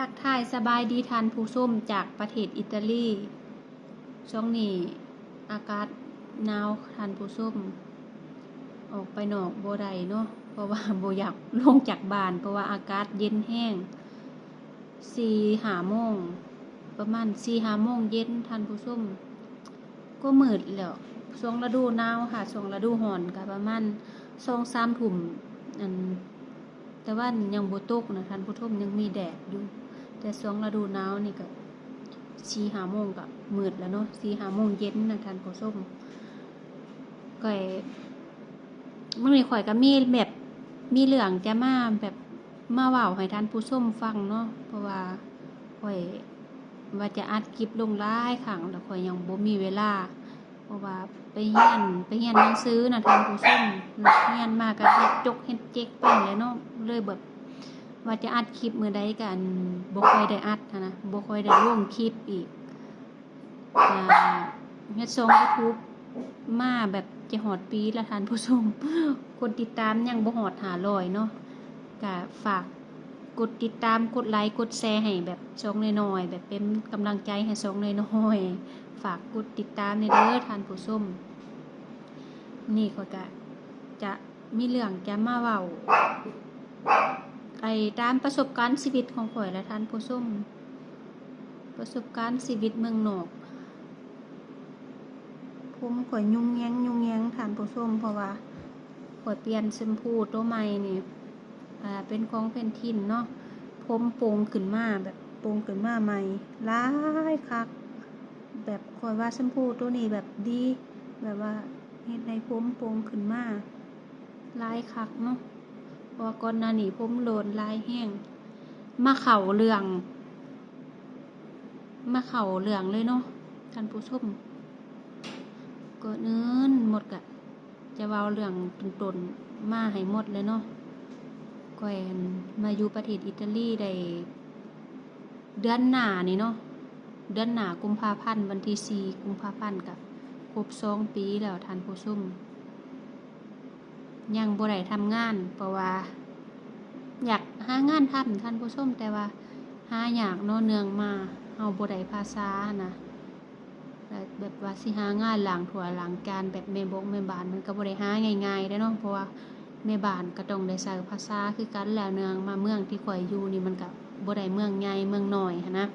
ทักทายสบายดีทานผู้ส้มจากประเทศอิตาลีช่วงนี้อากาศหนาวทานผู้ส้ม ออกไปนอกโบได้เนาะเพราะว่าโบอยากลงจากบ้าน เพราะว่าอากาศเย็นแห้งสี่หาโมงประมาณสี่หาโมงเย็นทานผู้ส้ม ก็มืดแล้วช่วงฤดูหนาวค่ะช่วงฤดูร้อนก็ประมาณสองสามทุ่มอันแต่ว่ายังโบตกนะท่านผู้ชมยังมีแดดอยู่ แต่ช่วงฤดูหนาวนี่ก็สีหาโมงก็มืดแล้วเนาะสีหาโมงเย็นนะทานผู้ชมก็มันมีข่อยก็มีแบบมีเรื่องจะมาแบบมาเว้าให้ท่านผู้ชมฟังเนาะเพราะว่าข่อยว่าจะอัดคลิปลงหลายครั้งแล้วข่อยยังบ่มีเวลา เพราะว่าไปเรียนไปเรียนหนังสือนะท่านผู้ชมเรียนมาก็เฮ็ดจกเฮ็ดเจ๊กไปเลยเนาะเลยแบบ ว่าจะอัดคลิปมือใดกันบ่ค่อยได้อัดนะบ่ค่อยได้ลงคลิปอีกเฮ็ดช่อง YouTube มาแบบจะฮอดปีละทานผู้ชม คนติดตามยังบ่ฮอด500เนาะก็ฝากกดติดตามกดไลค์กดแชร์ให้แบบช่องน้อยๆแบบเป็นกำลังใจให้ช่องน้อยๆฝากกดติดตามในเด้อท่านผู้ชมนี่ข้อยก็จะมีเรื่องจะมาเว้า ไอ้ตามประสบการณ์ชีวิตของข่อยและท่านผู้ชมประสบการณ์ชีวิตเมืองนอกผมข่อยยุ่งแยงยุ่งแยงท่านผู้ชมเพราะว่าข่อยเปลี่ยนแชมพูตัวใหม่นี่อ่าเป็นของเป็นทินเนาะผมโปร่งขึ้นมาแบบโปร่งขึ้นมาใหม่หลายคัก แบบคอยว่าแชมพูตัวนี้แบบดี แบบว่าเฮ็ดให้ผมโปร่งขึ้นมาลายคักเนาะ พราะว่าก่อนหน้านี้ผมโลนลายแห้ง มาเข่าเรือง มาเข่าเรืองเลยเนาะท่านผู้ชมก็เนินหมดกะ จะเว้าเรื่องตนๆมาให้หมดเลยเนาะก็แอนมาอยู่ประเทศอิตาลีได้เดือนหน้านี่เนาะเดือนหนากุมภาพันธ์วันที่สี่กุมภาพันธ์กับครบสองปีแล้วท่านผู้ชม ยังบ่ได้ทำงาน เพราะว่า อยากหางานทำท่านผู้ชมแต่ว่า หาอยากนาะเนืองมาเฮาบ่ได้ภาษานะแล้วแบบว่าสิหางานหลังถั่วหลังการแบบแม่บกแม่บ้านมันก็บ่ได้หาง่ายๆเด้เนาะเพราะว่าแม่บ้านก็ต้องได้ใช้ภาษาคือกันแล้วเนืองมาเมืองที่ข่อยอยู่นี่มันก็บ่ได้เมืองใหญ่เมืองน้อยหันนะ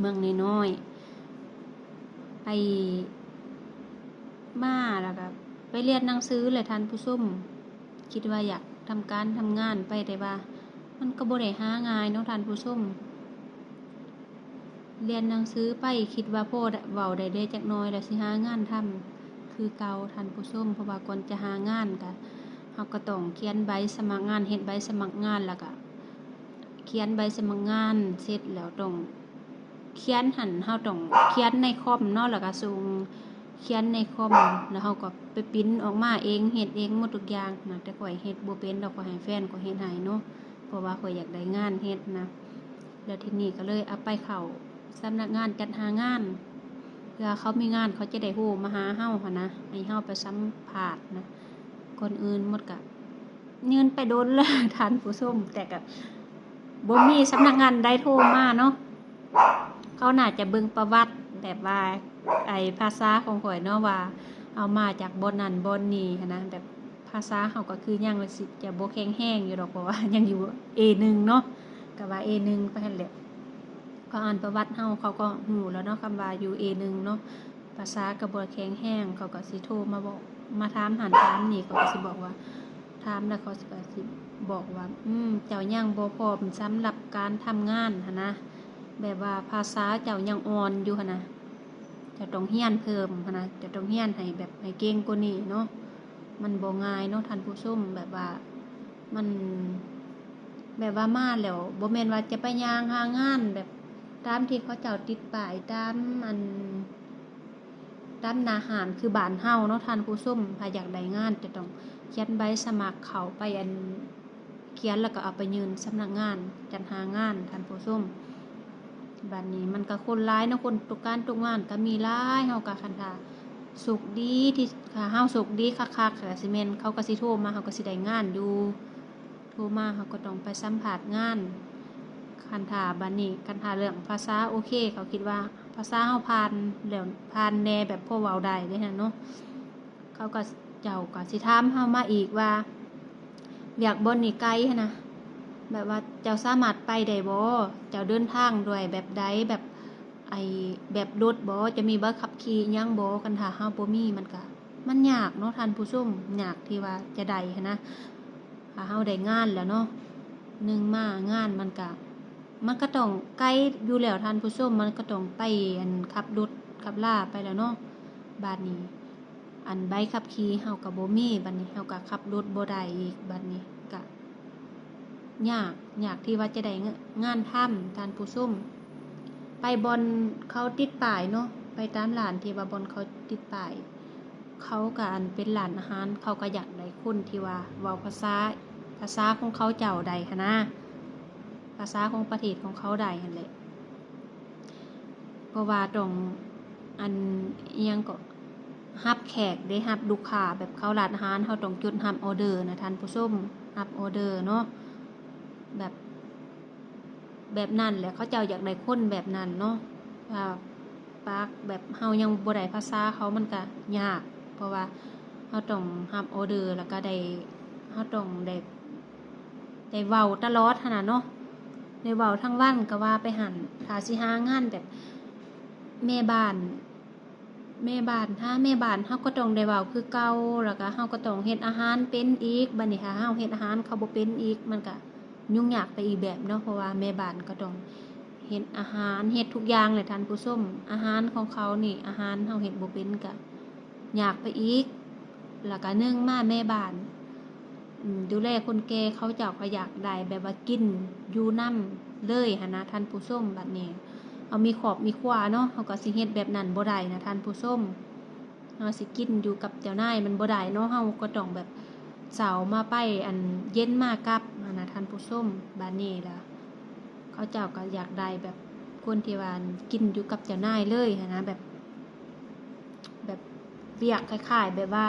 เมืองน้อยๆไปมาแล้วก็ ไปเรียนหนังสือเลยท่านผู้ชมคิดว่าอยากทำการทำงานไปแต่ว่า มันก็บ่ได้หาง่ายเนาะท่านผู้ชมเรียนหนังสือไปคิดว่าพ่อเว้าได้ได้จักน้อยแล้วสิหางานทำคือเกาท่านผู้ชมเพราะว่าก่อนจะหางานก็เฮาก็ต้องเขียนใบสมัครงานเฮ็ดใบสมัครงานแล้วก็เขียนใบสมัครงานเสร็จแล้วต้องเขียนหันเฮาต้องเขียนในคอมเนาะแล้วก็ส่ง เขียนในคอมแล้วเฮาก็ไปปิ้นออกมาเองเฮ็ดเองหมดทุกอย่างนะแต่ข่อยเฮ็ดบ่เป็นดอกข่อยให้แฟนข่อยเฮ็ดให้เนาะเพราะว่าข่อยอยากได้งานเฮ็ดนะ แล้วทีนี้ก็เลยเอาไปเข้าสำนักงานจัดหางานเพื่อเขามีงานเขาจะได้ฮู้มาหาเฮาหั่นนะให้เฮาไปสัมภาษณ์นะคนอื่นหมดก็ยืนไปโดนลยท่านผู้ชมแต่ก็บ่มีสำนักงานใดโทรมาเนาะเขาน่าจะเบิ่งประวัติแบบว่า ไอภาษาของข่อยเนาะว่า เอามาจากบนนั้นบนนี้หั้นะแบบภาษาเขาก็คือยังสิจะบ่แข็งแห้งอยู่ดอกเพราะว่ายังอยู่ A1 เนาะก็ว่า A1 ไปหั่นแหละเขาอ่านประวัติเฮาเขาก็ฮู้แล้วเนาะคำว่าอยู่ A1 เนาะภาษาก็บ่แข็งแห้งเขาก็สิโทรมาบอกมาถามหันถามนี่เขาก็สิบอกว่าถามแล้วเขาก็สิบอกว่า อืมเจ้ายังบ่พร้อมสำหรับการทำงานหนะแบบว่าภาษาเจ้ายังอ่อนอยู่หนะ จะต้องเฮียนเพิ่มนะจะต้องเฮียนให้แบบให้เก่งกว่านี้เนาะมันบ่ง่ายเนาะท่านผู้ชมแบบว่ามัน แบบว่ามาแล้วบ่แม่นว่าจะไปย่างหางานแบบตามที่เขาเจ้าติดป้ายตามมันตามนาหารคือบานเฮาเนาะท่านผู้ชมถ้าอยากได้งานจะต้องเขียนใบสมัครเข้าไปอันเขียนแล้วก็เอาไปยืนสำนักงานจัดหางานท่านผู้ชม บัดนนี้มันก็คนร้ายนะคนตกการตกงานก็มีร้ายเฮาก็คันทาสุขดีที่ค่ะเฮาสุขดีคักๆค่ะสิแม่นเขาก็สิโทรมาเฮาก็สิได้งานอยู่โทรมาเฮาก็ต้องไปสัมภาษณ์งานคันถาบัดนี้คันถาเรื่องภาษาโอเค เขาคิดว่าภาษาเฮาผ่านแล้วผ่านแน่แบบพอเว้าได้เด้หั่นเนาะเขาก็เจ้าก็สิถามเฮามาอีกว่าอยากบนนี่ไกลหันนะ แบบว่าเจ้าสามารถไปได้บ่เจ้าเดินทางด้วยแบบใดแบบไอแบบรถบ่จะมีใบขับขี่ยังบ่กันถ้าเฮาบ่มีมันก็มันยากเนาะท่านผู้ชมยากที่ว่าจะได้นะถ้าเฮาได้งานแล้วเนาะหนึ่งมางานมันก็มันก็ต้องไกลอยู่แล้วท่านผู้ชมมันก็ต้องไปอันขับรถขับล่าไปแล้วเนาะบาดนี้ อันใบขับขี่เฮาก็บ่มีบัดนี้เฮาก็ขับรถบ่ได้อีกบัดนี้ก็ ยากยากที่ว่าจะได้งานทำทานผู้ซุ่ม ไปบอลเขาติดป้ายเนาะไปตามร้านที่ว่าบอลเขาติดป้าย เขาก็อันเป็นร้านอาหาร เขาก็อยากได้คนที่ว่าเว้าภาษาภาษาของเขาเจ้าใดคะนะภาษาของประเทศของเขาใดหั่นแหละเพราะว่าต้องอันยังก็รับแขกได้รับลูกค้าแบบเขาร้านอาหารเขาต้องจุดรับออเดอร์นะท่านผู้ชมรับออเดอร์เนาะ แบบ แบบนั้นแหละเขาเจ้าอยากได้คนแบบนั้นเนาะว่าปากแบบเฮายังบ่ได้ภาษาเขามันก็ยาก เพราะว่าเฮาต้องรับออเดอร์แล้วก็ได้เฮาต้องได้ได้เว้าตลอดหั่นน่ะเนาะได้เว้าทั้งวันก็ว่าไปหั่นถ้าสิหางานแบบแม่บ้านแม่บ้านถ้าแม่บ้านเฮาก็ต้องได้เว้าคือเก่าแล้วก็เฮาก็ต้องเฮ็ดอาหารเป็นอีกบัดนี้ถ้าเฮาเฮ็ดอาหารเขาบ่เป็นอีกมันก็ ยุ่งยากไปอีกแบบเนาะเพราะว่าแม่บ้านก็ต้องเฮ็ดอาหารเฮ็ดทุกอย่างเลยท่านผู้ชมอาหารของเขานี่ อาหารเฮาเฮ็ดบ่เป็นก็ยากไปอีกแล้วก็นึ่องมาแม่บ้านดูแลคนแก่เขาเจ้าก็อยากได้แบบว่ากินยู่นำเลยหั่นะท่านผู้ชมบัดนี้ เอามีขอบมีขวาเนาะเฮาก็สิเฮ็ดแบบนั้นบ่ได้นะท่านผู้ชมเฮาสิกินอยู่กับเจ้านายมันบ่ได้เนาะเฮาก็ต้องแบบเสามาไปอันเย็นมากกับ ท่านผู้ชมบานนี้ล่ะ เขาเจ้าก็อยากได้แบบคนที่ว่ากินอยู่กับเจ้านายเลยนะแบบ แบบเวียกคล้ายๆ แบบว่า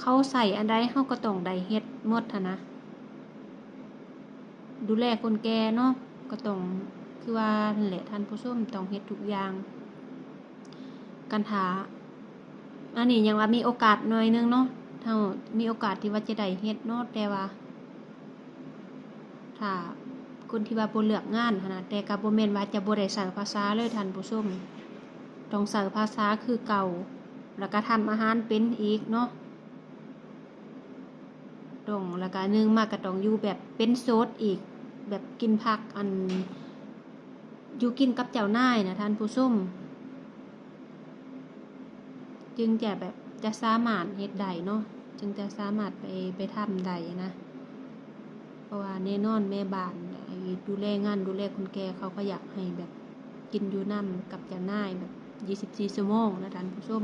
เขาใส่อันใดเขาก็ต้องได้เฮ็ดหมดนะ ดูแลคนแก่เนาะก็ต้องคือว่าแหละท่านผู้ชมต้องเฮ็ดทุกอย่างกันถาอันนี้ยังว่ามีโอกาสหน่อยนึงเนาะเท่ามีโอกาสที่ว่าจะได้เฮ็ดเนาะแต่ว่า ถ้าคนที่ว่าบ่เลือกงานหั้นนะแต่ก็บ่แม่นว่าจะบ่ได้ใช้ภาษาเลยท่านผู้ชมต้องใช้ภาษาคือเก่า แล้วก็ทำอาหารเป็นอีกเนาะต้องแล้วก็นึ่งมากก็ต้องอยู่แบบเป็นโสดอีก แบบกินผักอันอยู่กินกับเจ้านายนะท่านผู้ชมจึงจะแบบจะสามารถเฮ็ดได้เนาะจึงจะสามารถไปไปทำได้นะ ราะว่าแน่นอนแม่บ้านดูแลงานดูแลคนแก่เขาก็อยากให้แบบกินอยู่นํกับจ้านายแบบ24ชั่วโมงนะท่านผู้ชม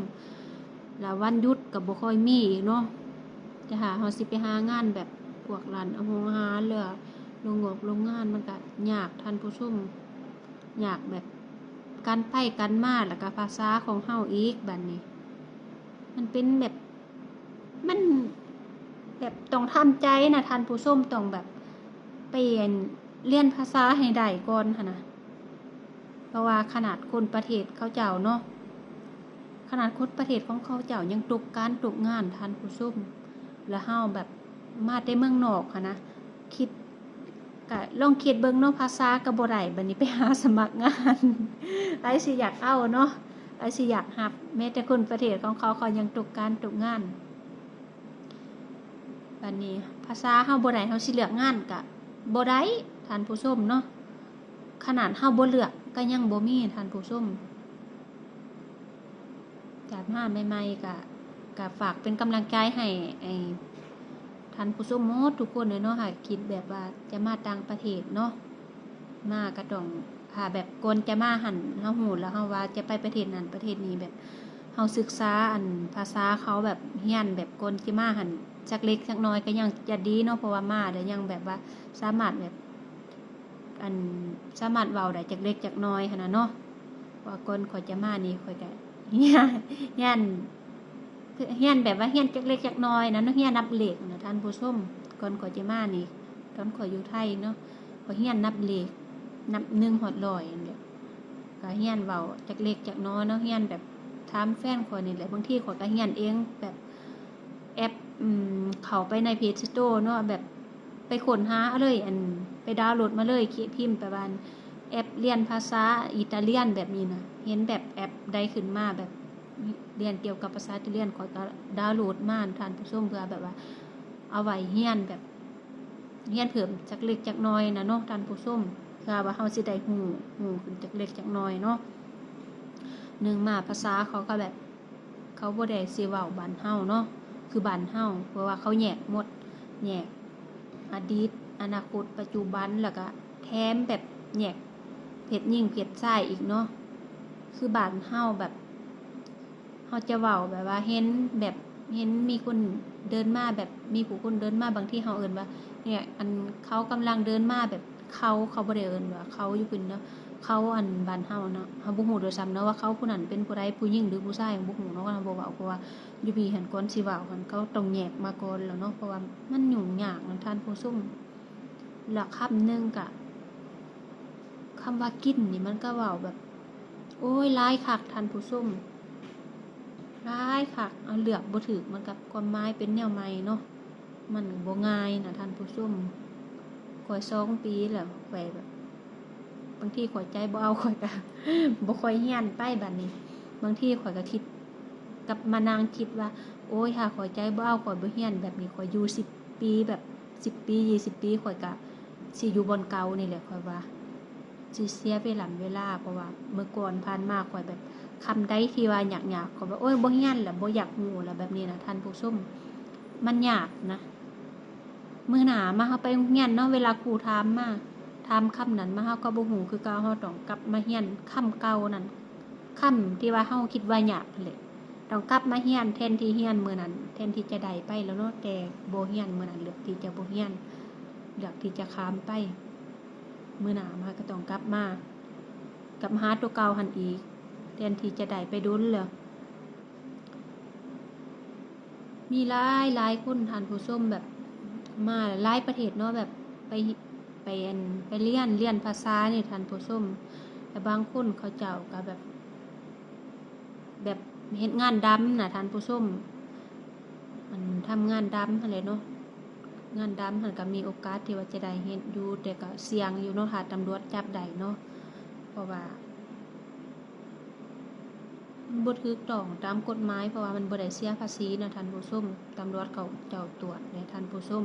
แล้ววันยุดก็บ่ค่อยมีเนาะจะหาเฮาสิไปหางานแบบพวกร้านอาหารอาหารหรือโรงงานโรงงานมันก็ยากท่านผู้ชมยากแบบการไปกันมาแล้วก็ภาษาของเฮาอีกบัดนี้ มันเป็นแบบมันแบบต้องทำใจนะท่านผู้ชมต้องแบบ เรียนเรียนภาษาให้ได้ก่อนค่ะนะเพราะว่าขนาดคนประเทศเขาเจ้าเนาะขนาดคนประเทศของเขาเจ้ายังตกการตกงานท่านผู้ชมแล้วเฮาแบบมาแต่เมืองนอกค่ะนะคิดก็ลองคิดเบิ่งเนาะภาษาก็บ่ไดบัดนี้ไปหาสมัครงานไอ้สิอยากเอาเนาะไอ้สิอยากหับแม้แต่คนประเทศของเขาเขายังตกการตกงานบัดนี้ภาษาเฮาบ่ได้เฮาสิเลือกงานก็ บ่ได้ท่านผู้ชมเนาะขนาดเฮาบ่เลือกก็ยังบ่มีท่านผู้ชมจัดมาใหม่ๆก็ก็ฝากเป็นกำลังใจให้ไอ้ท่านผู้ชมหมดทุกคนเลยเนาะค่ะคิดแบบว่าจะมาต่างประเทศเนาะมาก็ต้องหาแบบกนจะมาหันเฮาฮู้แล้วเฮาว่าจะไปประเทศนั้นประเทศนี้แบบเฮาศึกษาอันภาษาเขาแบบเฮียนแบบกนจิมาหัน จักเล็กจักน้อยก็ยังจะดีเนาะเพราะว่ามาแล้วยังแบบว่าสามารถแบบอันสามารถเว้าได้จักเล็กจักน้อยหั่นน่ะเนาะว่าคนขอยจะมานี่ข่อยก็เฮียนเฮียนคือเฮียนแบบว่าเฮียนจักเล็กจักน้อยนะเนาะเฮียนนับเหลขนะท่านผู้ชมก่อนข่อยจะมานี่ตอนข่อยอยู่ไทยเนาะข่อยเฮียนนับเหลขนับหนึ่งฮอดร้อยนั่นแหละก็เรียนเว้าจักเล็กจักน้อยเนาะเรียนแบบถามแฟนข้อยนี่แหละบางทีข้อยก็เรียนเองแบบ อืมเขาไปใน Play Store เนาะแบบไปค้นหาเลย อันไปดาวน์โหลดมาเลยเขียนพิมพ์ไปว่าแอปเรียนภาษาอิตาเลียนแบบนี้นะเห็นแบบแอปใดขึ้นมาแบบเรียนเกี่ยวกับภาษาอิตาเลียนขอก็ดาวน์โหลดมาท่านผู้ชมเพื่อแบบว่า เอาไว้เรียนแบบเรียนเพิ่มจักเล็กจักน้อยนะเนาะท่านผู้ชมเพื่อว่าเฮาสิได้ฮู้ฮู้ขึ้นจักเล็กจักน้อยเนาะหนึ่งมาภาษาเขาก็แบบ เขาบ่ได้สิเว้าบ้านเฮาเนาะ คือบ้านเฮาเพราะว่าเขาแยกหมดแยกอดีต อนาคต ปัจจุบันแล้วก็แถมแบบแยกเพศหญิงเพศชายอีกเนาะคือบ้านเฮาแบบเฮาจะเว้าแบบว่าเห็นแบบเห็นมีคนเดินมาแบบมีผู้คนเดินมาบางที่เฮาเอิ้นว่าเนี่ยอันเขากำลังเดินมาแบบเขาเขาบ่ได้เอิ้นว่าเขาอยู่พุ่นเนาะ เขาอันบ้านเฮาเนาะเฮาบ่ฮู้ด้วยซ้ำเนาะว่าเขาผู้นั้นเป็นผู้ใดผู้หญิงหรือผู้ชายบ่ฮู้เนาะว่าบ่เว้าเพราะว่าอยู่พี่หันก่อนสิเว้าหันเขาต้องแยกมาก่อนแล้วเนาะเพราะว่ามันยุ่งยากนำท่านผู้ชมหลักคำหนึงก็คำว่ากินนี่มันก็เว้าแบบ โอ้ยหลายคักท่านผู้ชมหลายคักเอาเลือกบ่ถูกมันกับความหมายเป็นแนวใหม่เนาะมันบ่ง่ายนะท่านผู้ชมข่อยสองปีแล้วข่อยแบบ บางทีข่อยใจบ่เอาข่อยก็บ่ค่อยเฮียนไปบัดนี้ บางทีข่อยก็คิดกับมานั่งคิดว่า โอ้ยถ้าข่อยใจบ่เอาข่อยบ่เฮียนแบบนี้ข่อยอยู่10ปีแบบ10ปี20ปีข่อยก็สิอยู่บนเก่านี่แหละข่อยว่าสิเสียเวลาเวลาเพราะว่าเมื่อก่อนผ่านมาข่อยแบบคำใดที่ว่าอยากๆข่อยว่าโอ้ยบ่เฮียนแหล้วบ่อยากฮู้แล้วแบบนี้นะท่านผู้ชมมันยากนะมือหนามาเฮาไปโรงเรียนเนาะเวลาครูถามมา ถามคำนั้นมาเฮาก็บ่ฮู้คือเก่าเฮาต้องกลับมาเรียนคำเก่านั่นคำที่ว่าเฮาคิดว่ายากนั่นแหละต้องกลับมาเรียนแทนที่เรียนมื้อนั้นแทนที่จะได้ไปแล้วเนาะแต่บ่เรียนมื้อนั้นเลือกที่จะบ่เรียนเลือกที่จะข้ามไปมื้อหน้ามาก็ต้องกลับมากลับมาหาตัวเก่าหั่นอีกแทนที่จะได้ไปดุลแล้วมีหลายหลายคนทานผู้ชมแบบมาหลายประเทศเนาะแบบไป ไปอันไปเรียนเรียนภาษานี่ท่านผู้ชมแต่บางคนเขาเจ้าก็แบบ แบบเฮ็ดงานดำน่ะท่านผู้ชมมันทำงานดำหั่นแหละเนาะงานดำหั่นก็มีโอกาสที่ว่าจะได้เฮ็ดอยู่แต่ก็เสี่ยงอยู่เนาะถ้าตำรวจจับได้เนาะเพราะว่าบ่ถูกต้องตามกฎหมายเพราะว่ามันบ่ได้เสียภาษีนะท่านผู้ชมตำรวจเขาเจ้าตรวจในท่านผู้ชม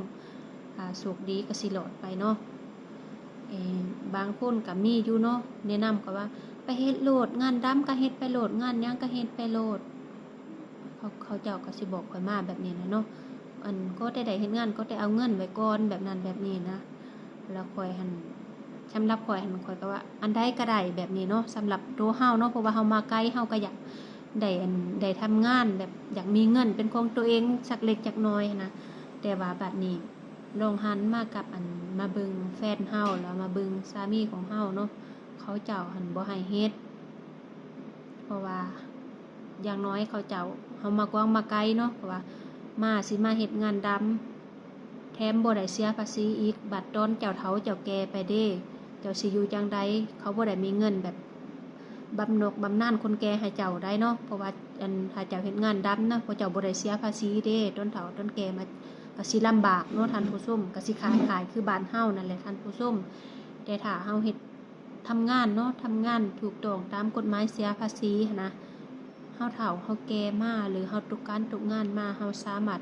อ่าโชคดีก็สิรอดไปเนาะ บางคนก็มีอยู่เนาะแนะนำก็ว่า ไปเฮ็ดโหลดงานดำก็เฮ็ดไปโหลดงานยังก็เฮ็ดไปโหลดเขาเขาเจ้าก็สิบอกข่อยมาแบบนี้นะเนาะอันก็ได้ได้เฮ็ดงานก็ได้เอาเงินไว้ก่อนแบบนั้นแบบนี้นะแล้วข่อยหันสำหรับข่อยหันข่อยก็ว่า อันใดก็ได้แบบนี้เนาะสำหรับตัวเฮาเนาะเพราะว่าเฮามาไกลเฮาก็อยากได้อันได้ทำงานแบบอยากมีเงินเป็นของตัวเองสักเล็กจักน้อยนะแต่ว่าบัดนี้ ลงหันมากับอันมาเบิงแฟนเฮาแล้วมาเบิงสามีของเฮาเนาะเขาเจ้าหันบ่ให้เฮ็ดเพราะว่าอย่างน้อยเขาเจ้าเฮามากวางมาไกลเนาะเพราะว่ามาสิมาเฮ็ดงานดำแถมบ่ได้เสียภาษีอีกบัดตอนเจ้าเฒ่าเจ้าแก่ไปเด้ เจ้าสิอยู่จังใดเขาบ่ได้มีเงินแบบบำนกบำนาญคนแก่ให้เจ้าได้เนาะเพราะว่าอันถ้าเจ้าเฮ็ดงานดำนะเพราะเจ้าบ่ได้เสียภาษีเด้ต้นเฒ่าต้นแก่มา ก็สิลำบากเนาะท่านผู้ชมก็สิขายขายคือบ้านเฮานั่นแหละท่านผู้ชมแต่ถ้าเฮาเฮ็ดทำงานเนาะทำงานถูกต้องตามกฎหมายเสียภาษีนะเฮาเฒ่าเฮาแก่มาหรือเฮาตกการตกงานมาเฮาสามารถ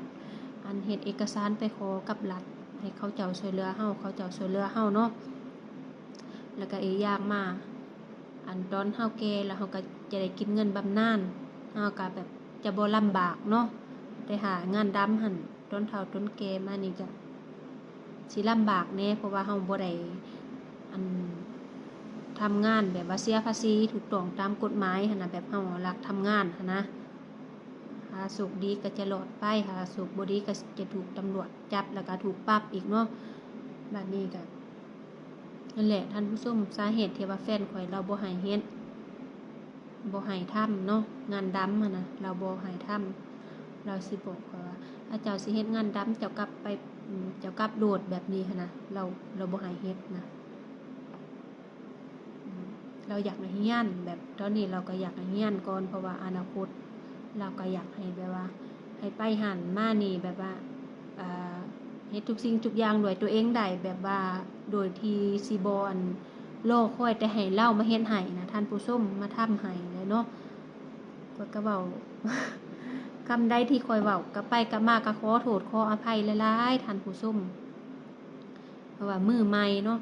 อันเฮ็ดเอกสารไปขอกับรัฐให้เขาเจ้าช่วยเหลือเฮาเขาเจ้าช่วยเหลือเฮาเนาะแล้วก็อีกอย่างมา อันตอนเฮาแก่แล้วเฮาก็จะได้กินเงินบำนาญเฮาก็แบบจะบ่ลำบากเนาะได้หางานดำหั่น ต้นเฒ่าต้นแก่มานี่ก็สิลำบากแน่เพราะว่าเฮาบ่ได้อันทำงานแบบว่าเสียภาษีถูกต้องตามกฎหมายนะแบบเฮารักทำงานนะหาสุขดีก็จะรอดไปหาสุขบดีก็จะถูกตำรวจจับแล้วก็ถูกปรับอีกเนาะแบัดนี้ก็นั่นแหละท่านผู้ชมสาเหตุที่ว่าแฟนข่อยเราบ่ให้เฮ็ดบ่ให้ำเนาะงานดำนะเราบ่ให้ำเราสิบอกว่า ถ้าเจ้าสิเฮ็ดงานดำเจ้ากลับไปเจ้ากลับโดดแบบนี้นะเราเราบ่ให้เฮ็ดนะเราอยากให้เฮียนแบบตอนนี้เราก็อยากให้เฮียนก่อนเพราะว่าอนาคต เราก็อยากให้แบบว่า ให้ไปหันมานี่แบบว่าเฮ็ดทุกสิ่งทุกอย่างด้วยตัวเองได้แบบว่าโดยที่สิบ่อันโลกค่อยแต่ให้เรามาเฮ็ดให้นะท่านผู้ชมมาทำให้เลยเนาะข้อยก็เว้า คำใดที่คอยเว้าก็ไปก็มาก็ขอโทษขออภัยหลายๆท่านผู้ชมเพราะว่ามือใหม่เนาะ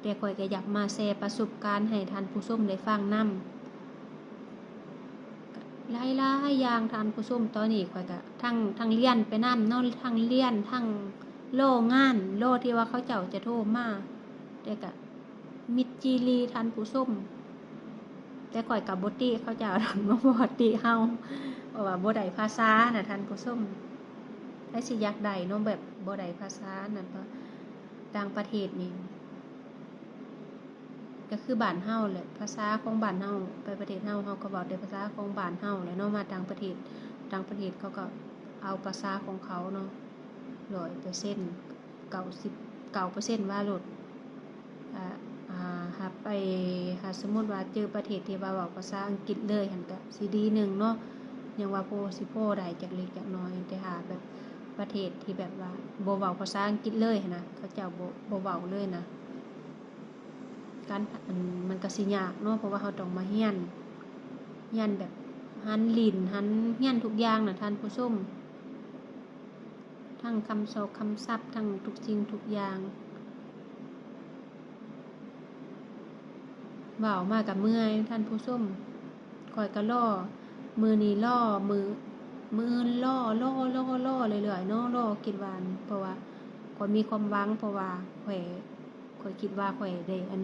แต่คอยก็อยากมาแชร์ประสบการณ์ให้ท่านผู้ชมได้ฟังนำหลายหลายอย่างท่านผู้ชมตอนนี้ข่อยก็ทั้งทั้งเรียนไปนำนาะทั้งเรียนทั้งโลงาน โลที่ว่าเขาเจ้าจะโทรมาแต่ก็มิตรจีรีท่านผู้ชมแต่ข่อยกับบ่ติเขาเจ้าทำมาบ่ติเฮาเพรา ว่าบ่ได้ภาษาน่ะท่านผู้ชมใครสิยากได้เนาะแบบบ่ได้ภาษานั่นเพราะต่างประเทศนี่ก็คือบ้านเฮาแหละภาษาของบ้านเฮาไปประเทศเฮาเฮาก็เว้าแต่ภาษาของบ้านเฮาแหละเนาะมาต่างประเทศต่างประเทศเขาก็เอาภาษาของเขาเนาะ100% 90 9%ว่าโลดอ่าอ่าหาไปหาสมมติว่าเจอประเทศที่ว่าเว้าภาษาอังกฤษเลยหั่นก็สิดีหนึ่งเนาะ ยังว่าโพสิโพได้จักเล็กจักน้อยแต่หาแบบประเทศที่แบบว่าบ่เว้าภาษาอังกฤษเลยนะเขาเจ้าบ่บ่เว้าเลยนะการมันก็สิยากเนาะเพราะว่าเราต้องมาเรียนเรียนแบบหันลินหันเรียนทุกอย่างนะท่านผู้ชมทั้งคำศอกคำศัพท์ทั้งทุกสิ่งทุกอย่างเว้ามากกับเมื่อยท่านผู้ชมคอยก็ล่อ มือนี้ล่อมือมืออื่นล่อล่อล่อล่อเรื่อยๆเนาะล่อคิดว่าอันเพราะว่าข้อยมีความหวังเพราะว่าข่อยข่อยคิดว่าข่อยได้อัน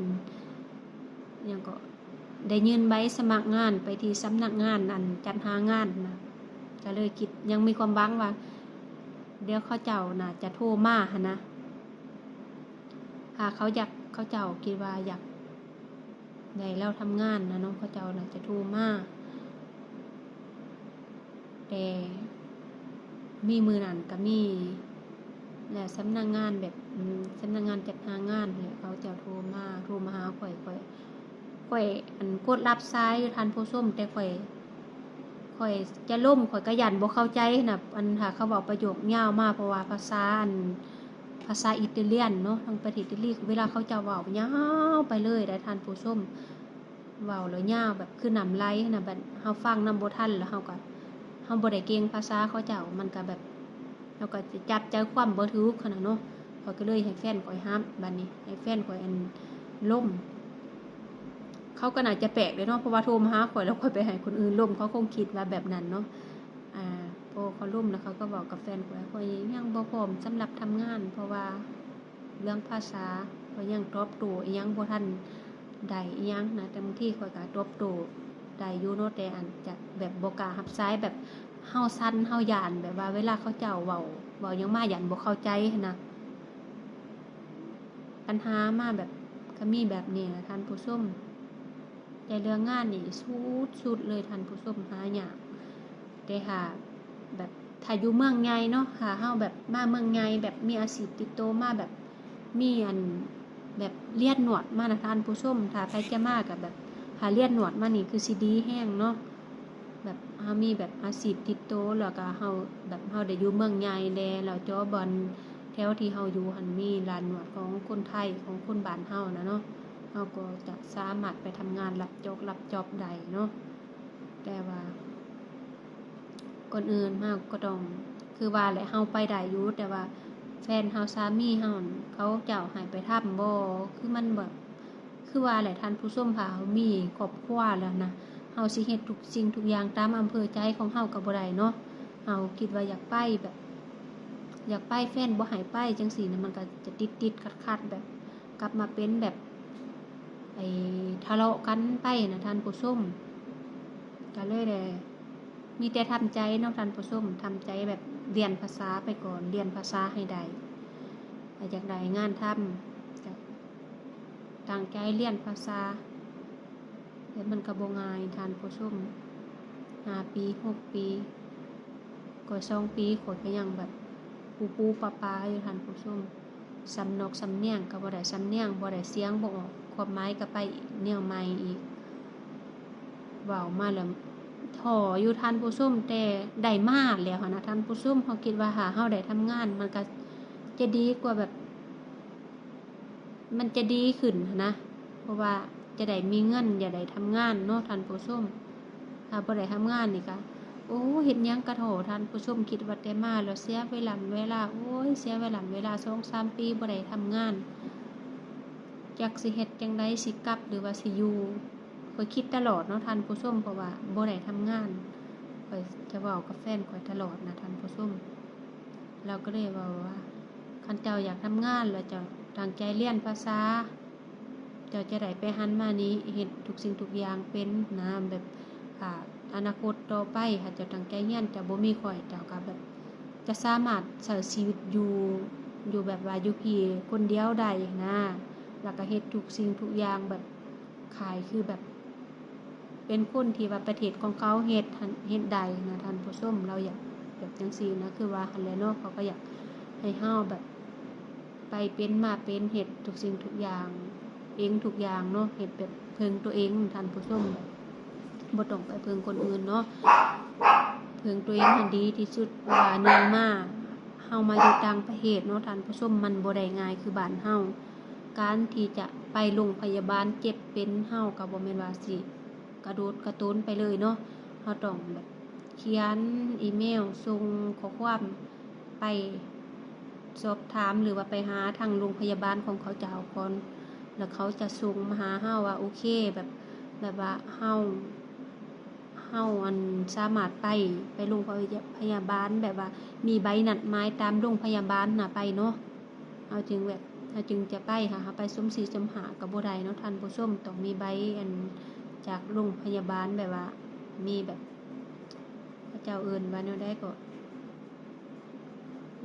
ยังก็ได้ยื่นใบสมัครงานไปที่สำนักงานอันจัดหางานนะก็เลยคิดยังมีความหวังว่า เดี๋ยวเขาเจ้าน่ะจะโทรมาหนนะหากเขาอยากเขาเจ้าคิดว่าอยากได้เราทำงานนะเนาะเขาเจ้าน่ะจะโทรมา แต่มีมือนั่นก็มีและสำนักงานแบบอืมสำนักงานจัดหางานเนี่ยเขาเจ้าโทรมาโทรมาหาข่อยข่อยข่อยอันกดรับสายทันผู้ส้มแต่ข่อยข่อยจะล่มข่อยก็ยันบ่เข้าใจนะอันหาเขาบอกประโยคยาวมากเพราะว่าภาษาอันภาษาอิตาเลียนเนาะทางประเทศอิตาลีเวลาเขาจะเว้ายาวไปเลยได้ทันผู้ส้มเว้าแล้วยาวแบบคือน้ำไหลนะแบบเฮาฟังนำบ่ทันแล้วเฮาก็ เฮาบ่ได้เก่งภาษาเขาเจ้ามันก็แบบเฮาก็จะจับใจความบ่ถูกขนาดเนาะข่อยก็เลยให้แฟนข่อยห้ามบัดนี้ให้แฟนข่อยอันล่มเขาก็น่าจะแปลกเลยเนาะเพราะว่าโทรมาหาข่อยแล้วข่อยไปให้คนอื่นล่มเขาคงคิดว่าแบบนั้นเนาะอ่าพอเขาล่มแล้วเขาก็บอกกับแฟนข่อยว่าข่อยยังบ่พร้อมสำหรับทำงาน เพราะว่าเรื่องภาษาข่อยยังตอบโต้อิหยังบ่ทันได้ยังนะแต่บางทีข่อยก็ตอบโต้ ได้อยู่เนาะแต่อันจะแบบบ่กล้ารับสายแบบเฮาสั่นเฮาย่านแบบว่าเวลาเขาเจ้าเว้าเว้ายังมาย่านบ่เข้าใจนะปัญหามาแบบก็มีแบบนี้นะท่านผู้ชมแต่เรื่องงานนี่สุดสุดเลยท่านผู้ชมหายากแต่หาแบบถ้าอยู่เมืองใหญ่เนาะหาเฮาแบบมาเมืองใหญ่แบบมีอาชีพติดโตมาแบบมีอันแบบเลียนหนวดมานะท่านผู้ชมถ้าใครจะมากับแบบ หาเลียนหนวดมานี่คือสิดีแห้งเนาะแบบเฮามีแบบอาชีพติดโตแล้วก็เฮาแบบเฮาได้อยู่เมืองใหญ่แลแล้วจอบอลแถวที่เฮาอยู่หันมีร้านหนวดของคนไทยของคนบ้านเฮานะเนาะเราก็จะสามารถไปทำงานรับจอกรับจอบใดเนาะแต่ว่าคนอื่นเฮาก็ต้องคือว่าแหละเฮาไปได้อยู่แต่ว่าแฟนเฮาสามีเฮาเขาเจ้าให้ไปทำบ่คือมันแบบ คือว่าแหละท่านผู้ชมค่ะเฮามีครอบครัวแล้วนะเฮาสิเฮ็ดทุกสิ่งทุกอย่างตามอำเภอใจของเฮาก็บ่ได้เนาะเฮาคิดว่าอยากไปแบบ อยากไปแฟนบ่ให้ไปจังซี่นะมันก็จะติดๆขัดๆแบบ กลับมาเป็นแบบไอ้ทะเลาะกันไปนะท่านผู้ชมก็เลยได้มีแต่ทำใจเนาะท่านผู้ชมทำใจแบบเรียนภาษาไปก่อนเรียนภาษาให้ได้อยากได้งานทำก็ ตั้งใจเรียนภาษาแล้วมันก็บ่ง่ายทานผู้ชมห้าปีหกปีก็สองปีขอยก็ยังแบบปูปูปลาปลาอยู่ทานผู้ชมสำนกสำเนียงก็บ่ได้สำเนียงบ่ได้เสียงบ่ออกความหมายก็ไปแนวใหม่อีกเว้ามาแล้วท้ออยู่ท่านผู้ชมแต่ได้มากแล้วนะท่านผู้ชมเฮาคิดว่าถ้าเฮาได้ทำงาน มันก็จะดีกว่าแบบ มันจะดีขึ้นนะ เพราะว่าจะได้มีเงินอย่าได้ทำงานเนาะท่านผู้ชมถ้าบ่ได้ทำงานนี่ก็โอ้เฮ็ดยังกะโถท่านผู้ชมคิดว่าแต่มาแล้วเสียเวลาเวลาโอ้ยเสียเวลาเวลา2-3ปีบ่ได้ทำงานจักสิเฮ็ดจังไดสิกลับหรือว่าสิอยู่ข้อยคิดตลอดเนาะท่านผู้ชมเพราะว่าบ่ได้ทำงานข้อยจะเว้ากับแฟนข้อยตลอดนะท่านผู้ชมเราก็เลยว้าว่าคันเจ้าอยากทำงานแล้วเจ้า ตั้งใจเรียนภาษา เจ้าจะได้ไปหันมานี้เฮ็ดทุกสิ่งทุกอย่างเป็นนะแบบอ่าอนาคตต่อไปถ้าเจ้าตั้งใจเรียนจ้าบ่มีข้อยเจ้าก็แบบจะสามารถใช้ชีวิตอยู่อยู่แบบว่าอยู่พี่คนเดียวได้นะแล้วก็เฮ็ดทุกสิ่งทุกอย่างแบบขายคือแบบ เป็นคนที่ว่าประเทศของเขาเฮ็ดหั้นเฮ็ดใดนะท่านผู้ชมเราอยากแบบจังซี่นะคือว่าหันแหละเนาะเขาก็อยากให้เฮาแบบ ไปเป็นมาเป็นเฮ็ดทุกสิ่งทุกอย่าง เองทุกอย่างเนาะเฮ็ดแบบเพิงตัวเองท่านผู้ชมบบบ่ต้องไปเพิงคนอื่นเนาะเพิงตัวเองหันดีที่สุดว่าหนึ่งมาเฮามาอยู่ต่างประเทศเนาะท่านผู้ชมมันบ่ได้ง่ายคือบ้านเฮาการที่จะไปโรงพยาบาลเจ็บเป็นเฮาก็บ่แม่นว่าสิกระโดดกระโตนไปเลยเนาะเฮาต้องแบบเขียนอีเมลส่งข้อความไป สอบถามหรือว่าไปหาทางโรงพยาบาลของเขาเจ้าก่อนแล้วเขาจะส่งมาหาเฮาว่าโอเคแบบแบบว่าเฮาเฮาอันสามารถไปไปโรงพยาบาลแบบว่า มีใบนัดหมายตามโรงพยาบาลน่ะไปเนาะเอาจึงแบบถ้าจึงจะไปหาหาไปสมศรีสมหากับบ่ได้เนาะท่านผู้ชมต้องมีใบอันจากโรงพยาบาลแบบว่า มีแบบพระเจ้าเอิ้นว่าแนวใดก็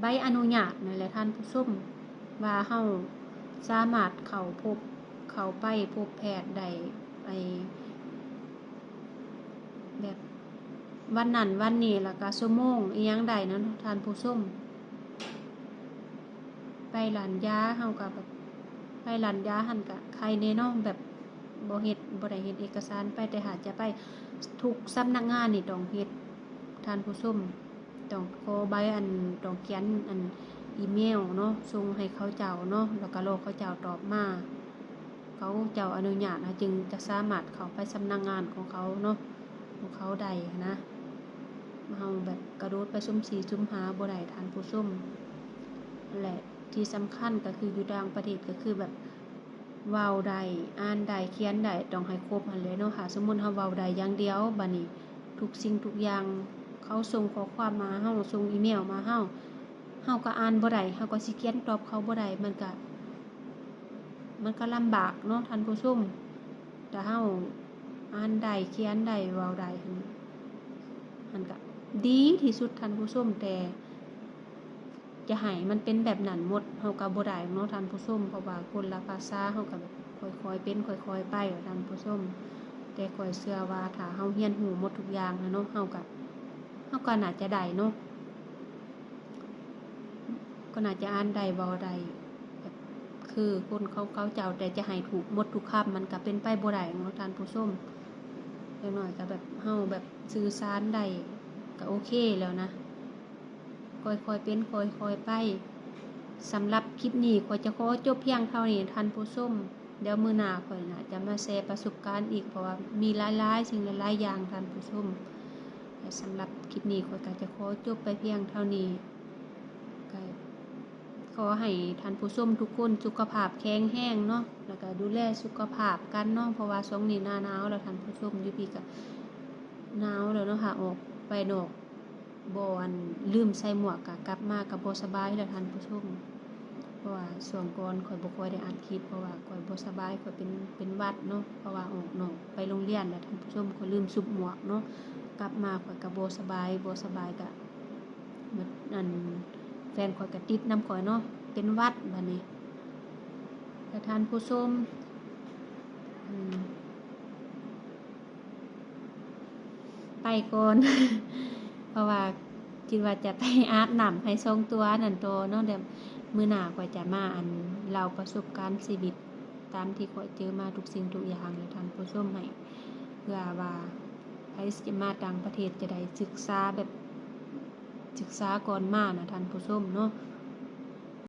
ใบอนุญาตนั่นแหละท่านผู้ชมว่าเฮาสามารถเข้าพบเข้าไปพบแพทย์ได้ไปแบบวันนั้นวันนี้แล้วก็ชั่วโมงอียังได้นท่านผู้ชมไปหลานยาเฮากับแบบไปหลานยาหันกะใครแน่เนาะแบบบ่เฮ็ดบ่ได้เฮ็ดเอกสารไปแต่หาจะไปทุกสำนักงานนี่ต้องเฮ็ดท่านผู้ชม ต้องขอใบอันต้องเขียนอันอีเมลเนาะส่งให้เขาเจ้าเนาะแล้วก็รอเขาเจ้าตอบมาเขาเจ้าอนุญาตนะจึงจะสามารถเข้าไปสำนักงานของเขาเนาะของเขาได้นะเฮาแบบกระโดดไปซุ่มสีซุ่มหาบ่ได้ทานผู้ชมนั่นแหละที่สำคัญก็คืออยู่ต่างประเทศก็คือแบบเว้าได้อ่านได้เขียนได้ต้องให้ครบหันเลยเนาะค่ะ สมมุติเฮาเว้าได้อย่างเดียวบัดนี้ทุกสิ่งทุกอย่าง เขาส่งข้อความมาเฮาส่งอีเมลมาเฮาเฮาก็อ่านบ่ได้เฮาก็สิเขียนตอบเขาบ่ได้มันก็มันก็ลำบากเนาะท่านผู้ชมแต่เฮาอ่านได้เขียนได้เว้าได้มันก็ดีที่สุดท่านผู้ชมแต่จะให้มันเป็นแบบนั้นหมดเฮาก็บ่ได้เนาะท่านผู้ชมเพราะว่าคนละภาษาเฮาก็ค่อยๆเป็นค่อยๆไปท่านผู้ชมแต่ข้อยเชื่อว่าถ้าเฮาเรียนรู้หมดทุกอย่างแล้วเนาะเฮาก็ เฮาก็น่าจะได้เนาะก็น่าจะอ่านได้เว้าได้แบบคือคนเขาเขาเจ้าแต่จะให้ถูกหมดทุกคำมันก็เป็นไปบ่ได้เนาะท่านผู้ชมอย่างน้อยก็แบบเฮาแบบสื่อสารได้ก็โอเคแล้วนะค่อยๆเป็นค่อยๆไปสำหรับคลิปนี้ขอยจะขอจบเพียงเท่านี้ท่านผู้ชมเดี๋ยวมื้อหน้าข้อยนะจะมาแชร์ประสบการณ์อีกเพราะว่ามีหลายๆสิ่งหลายๆอย่างท่านผู้ชม แต่สำหรับคลิปนี้ขอยก็จะขอจบไปเพียงเท่านี้ก็ขอให้ท่านผู้ชมทุกคนสุขภาพแข็งแรงเนาะแล้วก็ดูแลสุขภาพกันเนาะเพราะว่าช่วงนี้หน้าหนาวแล้วท่านผู้ชมอยู่พี่ก็หนาวแล้วเนาะค่ะออกไปนอกบอนลืมใส่หมวกกะกลับมากับบสบายแล้วท่านผู้ชมเพราะว่าส่วนก่อนข่อยบ่ค่อยได้อ่านคลิปเพราะว่าข่อยบสบายข่อยเป็นเป็นวัดเนาะเพราะว่าออกนอกไปโรงเรียนแล้วท่านผู้ชมข่อยลืมซุบหมวกเนาะ กลับมาข่อยก็บ่สบายโบสบายก็มันอันแฟนข่อยก็ติดน้ำข่อยเนาะเป็นวัดบัดนี้แต่ทานผู้ชมอืมไปก่อน เพราะว่าคิดว่าจะไปอาบน้ำให้ทรงตัวนั่นโตเนาะเดี๋ยวมื้อหนาข้อยจะมาอันเล่าประสบการณ์ชีวิตตามที่ข้อยเจอมาทุกสิ่งทุกอย่างเลยท่านผู้ชมให้เพื่อว่า สิมาต่างประเทศจะได้ศึกษาแบบศึกษาก่อนมาน่ะท่านผู้ชมเนาะ